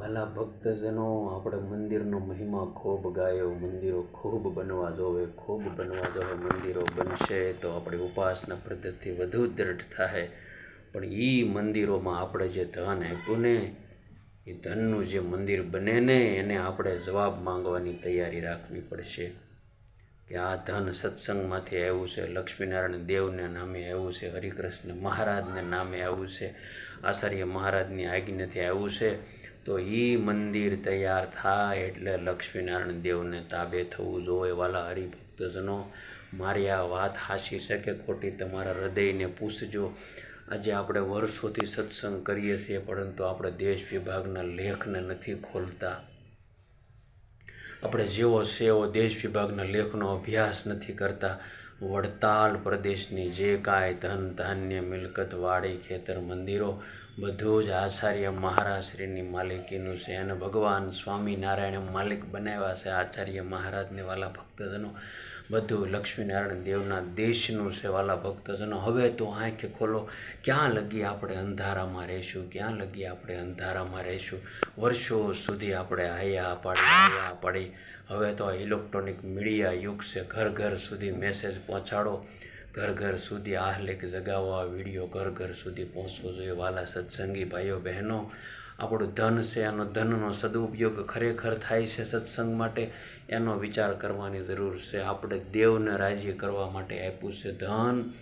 વાલા ભક્તજનો, આપણે મંદિરનો મહિમા ખૂબ ગાયો, મંદિરો ખૂબ બનવા જોવે, ખૂબ બનવા જોવે મંદિરો બનશે તો આપણી ઉપાસના પદ્ધતિ વધુ દ્રઢ થાય પણ એ મંદિરોમાં આપણે જે ધન આપ્યું ને એ ધનનું જે મંદિર બને ને, એને આપણે જવાબ માંગવાની તૈયારી રાખવી પડશે. કે આ ધન સત્સંગમાંથી આવ્યું છે, લક્ષ્મીનારાયણ દેવને નામે આવ્યું છે, હરિકૃષ્ણ મહારાજને નામે આવ્યું છે, આચાર્ય મહારાજની આજ્ઞાથી આવ્યું છે, તો એ મંદિર તૈયાર થાય એટલે લક્ષ્મીનારાયણ દેવને તાબે થવું જોઈએ. વાલા હરિભક્તજનો, મારી આ વાત હાસી છે કે ખોટી? તમારા હૃદયને પૂછજો. આજે આપણે વર્ષોથી સત્સંગ કરીએ છીએ, પરંતુ આપણે દેશ વિભાગના લેખને નથી ખોલતા. આપણે જેવો એવો દેશ વિભાગના લેખનો અભ્યાસ નથી કરતા, વડતાલ પ્રદેશની જે કાંઈ ધન, ધાન્ય, મિલકત, વાડી, ખેતર, મંદિરો બધું જ આચાર્ય મહારાજશ્રીની માલિકીનું છે અને ભગવાન સ્વામિનારાયણ માલિક બનાવ્યા છે આચાર્ય મહારાજને વાલા ભક્તજનો. બધું લક્ષ્મીનારાયણ દેવના દેશનું છે વાલા ભક્તજનો. હવે તો આંખ ખોલો, ક્યાં લગી આપણે અંધારામાં રહીશું, ક્યાં લગી આપણે અંધારામાં રહીશું? વર્ષો સુધી આપણે હૈયા પાડી આયા પાડી. હવે તો ઇલેક્ટ્રોનિક મીડિયા યુગ છે, ઘર ઘર સુધી મેસેજ પહોંચાડો. ઘર ઘર સુધી આહલેખ જગાવો, આ વીડિયો ઘર ઘર સુધી પહોંચવો જોઈએ. વાલા સત્સંગી ભાઈઓ, બહેનો, આપણું ધન છે એનો ધનનો સદુપયોગ ખરેખર થાય છે સત્સંગ માટે, એનો વિચાર કરવાની જરૂર છે. આપણે દેવને રાજી કરવા માટે આપ્યું છે ધન.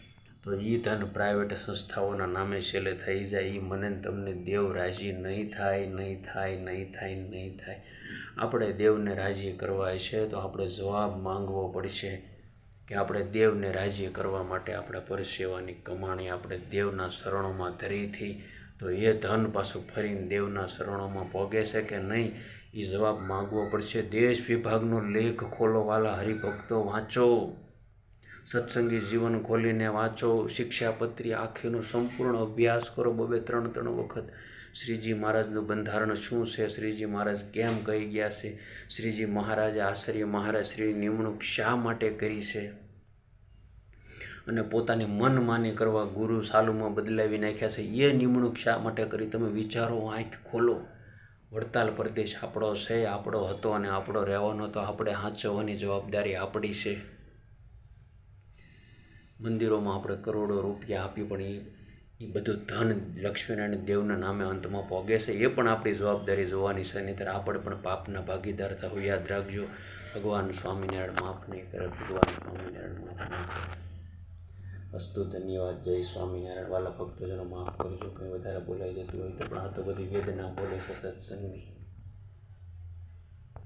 તો એ ધન પ્રાઇવેટ સંસ્થાઓના નામે છેલ્લે થઈ જાય. એ મને તમને દેવ રાજી નહીં થાય નહીં થાય નહીં થાય નહીં થાય. આપણે દેવને રાજી કરવા છે તો આપણે જવાબ માંગવો પડશે. કે આપણે દેવને રાજી કરવા માટે આપણા પરસેવાની કમાણી આપણે દેવના શરણોમાં ધરીથી તો એ ધન પાછું ફરીને દેવના શરણોમાં પોગે છે કે નહીં એ જવાબ માગવો પડશે. દેશ વિભાગનો લેખ ખોલો, વાલા હરિભક્તો, વાંચો. સત્સંગી જીવન ખોલીને વાંચો. શિક્ષાપત્રી આખીનો સંપૂર્ણ અભ્યાસ કરો. બબે ત્રણ ત્રણ વખત શ્રીજી મહારાજનું બંધારણ શું છે? શ્રીજી મહારાજ કેમ કહી ગયા છે? શ્રીજી મહારાજે આચાર્ય મહારાજ શ્રી નિમણૂક શા માટે કરી છે? અને પોતાની મનમાની કરવા ગુરુ સાલુમાં બદલાવી નાખ્યા છે. એ નિમણૂક શા માટે કરી? તમે વિચારો, આંખ ખોલો. વડતાલ પ્રદેશ આપણો છે, આપણો હતો અને આપણો રહેવાનો તો આપણે સાચવવાની જવાબદારી આપણી છે. મંદિરોમાં આપણે કરોડો રૂપિયા આપી પણ એ એ બધું ધન લક્ષ્મીનારાયણ દેવના નામે અંતમાં પોગે છે. એ પણ આપણી જવાબદારી જોવાની છે. નહીંતર આપણે પણ પાપના ભાગીદાર થવું. યાદ રાખજો, ભગવાન સ્વામિનારાયણ માફ નહીં કરે, ભગવાન સ્વામિનારાયણ માફ નહીં કરે. અસ્તુ ધન્યવાદ. જય સ્વામિનારાયણ. વાલા ભક્તજનો માફ કરજો. કંઈ વધારે બોલાઈ જતું હોય તો પણ આ તો બધી વેદના બોલે છે સત્સંગની.